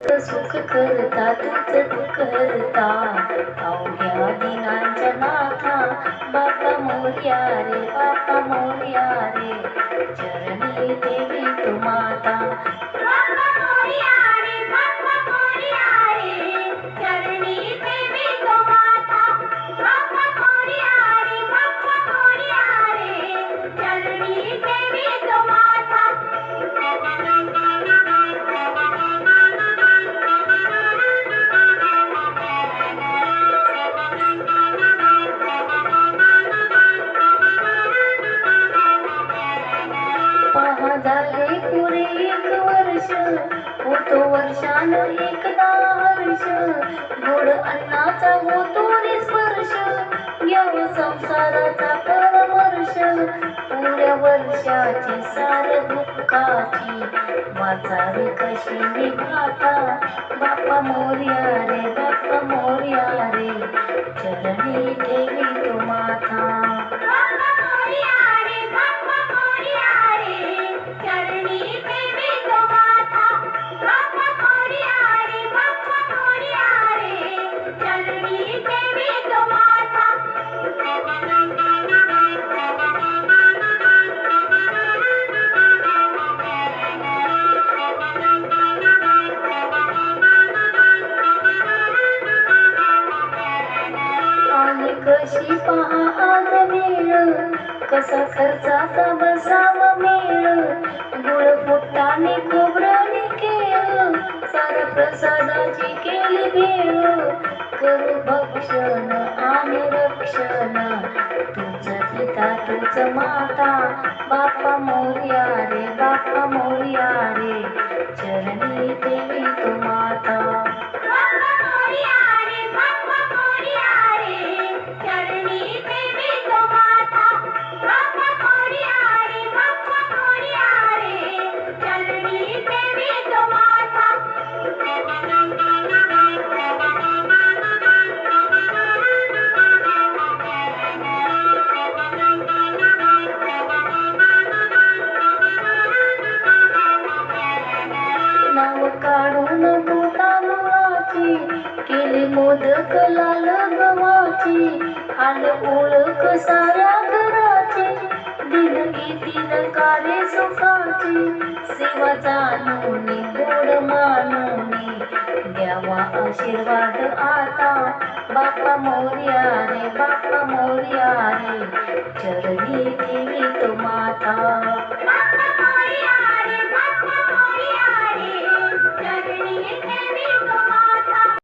सुख करता तूच तू करता अवघ्या दिनांच्या नाथा बापा मोर्या रे बापा मोर्या रे चरणी देवी तू माता पहा झाले पुरे एक वर्ष. होतो वर्षान एकदा हर्ष. गोड अन्नाचा होतो रे स्पर्श यव संसाराचा परमर्श. पुऱ्या वर्षाची सार दुःखाची. वाचावे कशी निघाता बाप्पा मोर्या रे बापा मोर्या रे. चरणी देवी कशी पहा आज मेळ कसा खर्चाचा बसावा मेळ गुळ फुटाने खोबराने केळ सारा प्रसादाची केली भेळ. करू भक्षण आणि रक्षण तुझ्या पिता तुझ माता. बापा मोर्या रे बापा मोर्या रे. चरणी देवी तू नाव काढून तू तांदळाची केली मोदक लाल गव्हाची आल ओळख साऱ्या घराची दिन दिन कारे सुखाची सेवा जाणून गोड मानून द्यावा आशीर्वाद आता बाप्पा मोर्या रे बापा मोर्या रे चरणी देवी तो माता.